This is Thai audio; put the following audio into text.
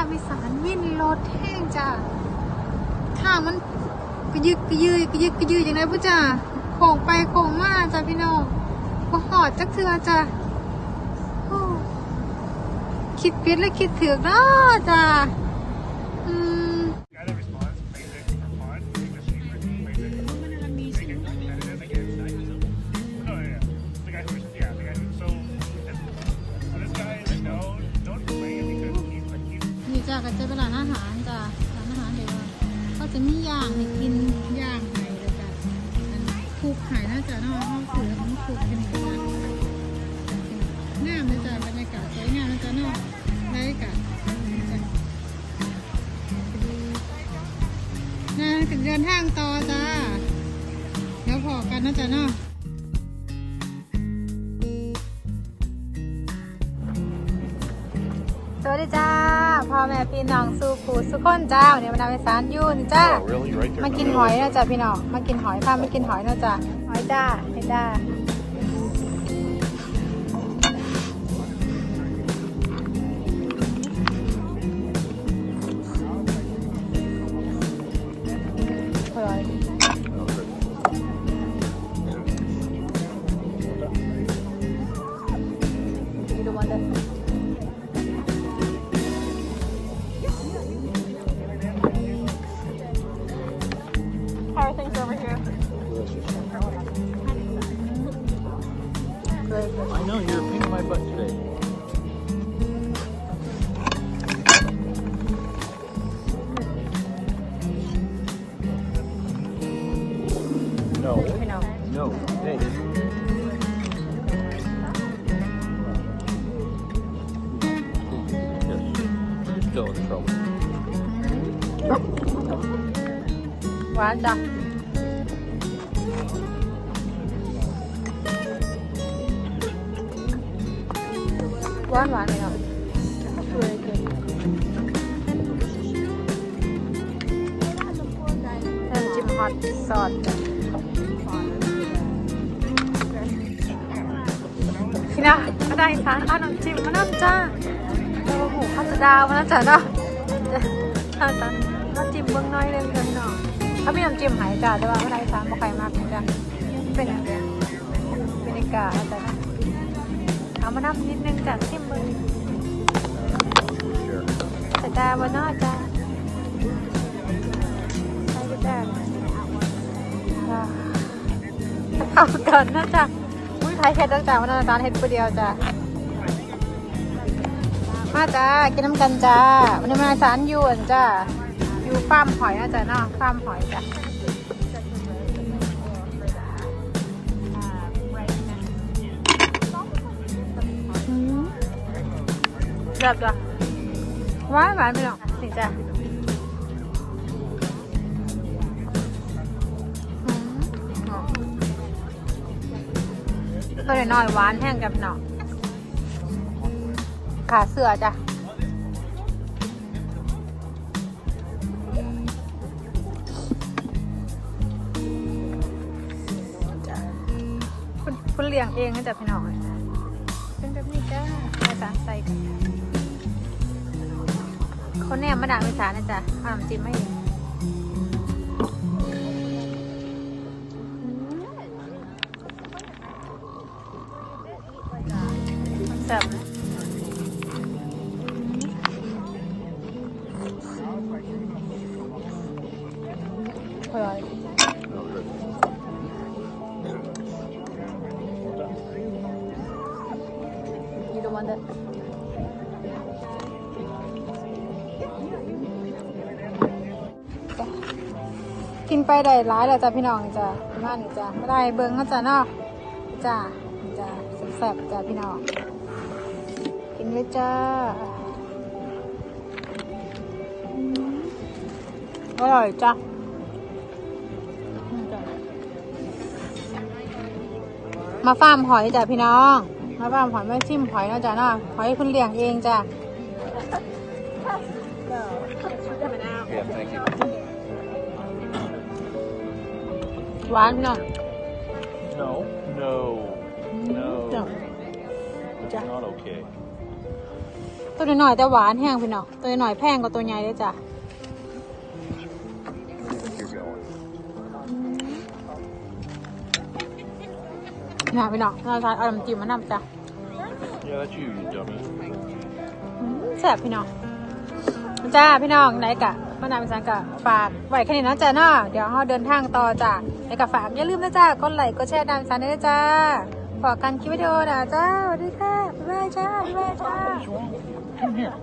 าวิสานวินรถแห้งจ้าถ้ามันกระยึกกระยืยกระยึกกระยืยอย่างไรพุจ้าโค้งไปโค้งมาจ้าพี่น้องบ่หอดจักเทือจ้าคิดผิดและคิดถึกเนาะจ้าอืม ก็จะเป็นร้านอาหารจ้าร้านอาหารเดี๋ยวก็จะมีย่างให้กินย่างไห้เลยจ้ะคลุกไห้น่าจะเนาะห้องเสือของคลุกกันนี่จ้ะงามเลยจ้ะบรรยากาศสวยงามเลยจ้ะเนาะบรรยากาศจ้ะน่าเดินทางต่อจ้าเดี๋ยวพอกันนะจ้ะเนาะสวัสดีจ้า พ่อแม่พี่น้องสู่ผู้สุขคนจ้าวันนี้มาดามอีสานอยู่นี่จ้า Oh, really? Right there. มากินหอยนะจ้ะพี่น้อง มากินหอยพามากินหอยนะจ้ะหอยจ้าเห็นจ้า hey. Yes, you're still in trouble. หวานจ้ะหวานหวานเลยเนาะช่วยกินน้ำจิ้มฮอตซอสจ้ะพี่นะมาได้สารข้าวน้ำจิ้มมาน้ำจ้าโอ้โหข้าวสะดาวมาน้ำจ้าเนาะข้าวสารน้ำจิ้มเบื้องน้อยเลยพี่น้องถ้าไมีน้ำจิ้มหายจ้าแต่ว่าไม่ได้สารบ่ใครมากจ้ะเป็นอย่างเดียวเป็นอีกาศจ้ะนะเอามาน้ำนิดนึงจ้ะจิ้มเบื้อง Sure. สะดาวมานาะจ้าใส่ก็ได้อ่าเอาก่อนนะจ้ะอุ้ย ไทยเฮ็ดตั้งแต่วันนั้นตานเฮ็ดผู้เดียวจ้ะ มาจ้า กินน้ำกันจ้า วันนี้มาสารยวนจ้า อยู่ฟาร์มหอยนะจ้ะเนาะ ฟาร์มหอยจ้ะแบบจ้ะหวาหวานไปหรอกนี่จ้ะ ตัวน้อยๆหวานแห้งกับเนาะขาเสือจ้ะจ้ะคุณคุณเลี้ยงเองนะจ๊ะพี่น้องเป็นแบบนี้จ้าอาจารย์ใส่กันเขาแนมมาด่างวิสานะจ๊ะเอาน้ำจิ้มให้เอง ซ่บอร่อยยี่ดูมันเด้อจ้ะกินไปได้หลายแล้วจ้ะพี่น้องจ้ะประมานี้จ้ะไม่ได้เบิ้งก็จ้ะเนาะจ้ะจ้ะแซ่บจ้ะพี่น้อง เลยจ้าอืมอร่อยจ้ะนี่จ้ะมาฟาร์มหอยจ้ะพี่น้อง มาฟาร์มหอยไม่ชิมหอยนะจ๊ะเนาะหอยคุณเลี้ยงเองจ้ะ Yeah, thank you. หวานพี่น้อง No, no, จ้ะ no. It's not okay. ตัวน้อยๆแต่หวานแห้งพี่น้องตัวน้อยๆแพงกว่าตัวใหญ่เลยจ้ะ You're going. นะพี่น้องเราทานเอาน้ำจิ้มมานำจ้ะ Yeah, that's you, you dummy. อืมแซ่บพี่น้องจ้าพี่น้องไหนกะมานำสังกะฝากไว้แค่นี้เนาะจ้ะเนาะเดี๋ยวเราเดินทางต่อจ้ะไหนกะฝากอย่าลืมนะจ้ากดไลค์กดแชร์ดามสันด้วยจ้า ขอกันคลิปวิดีโอนะจ้าสวัสดีค่ะบ๊ายบายจ้าบ๊ายบายจ้า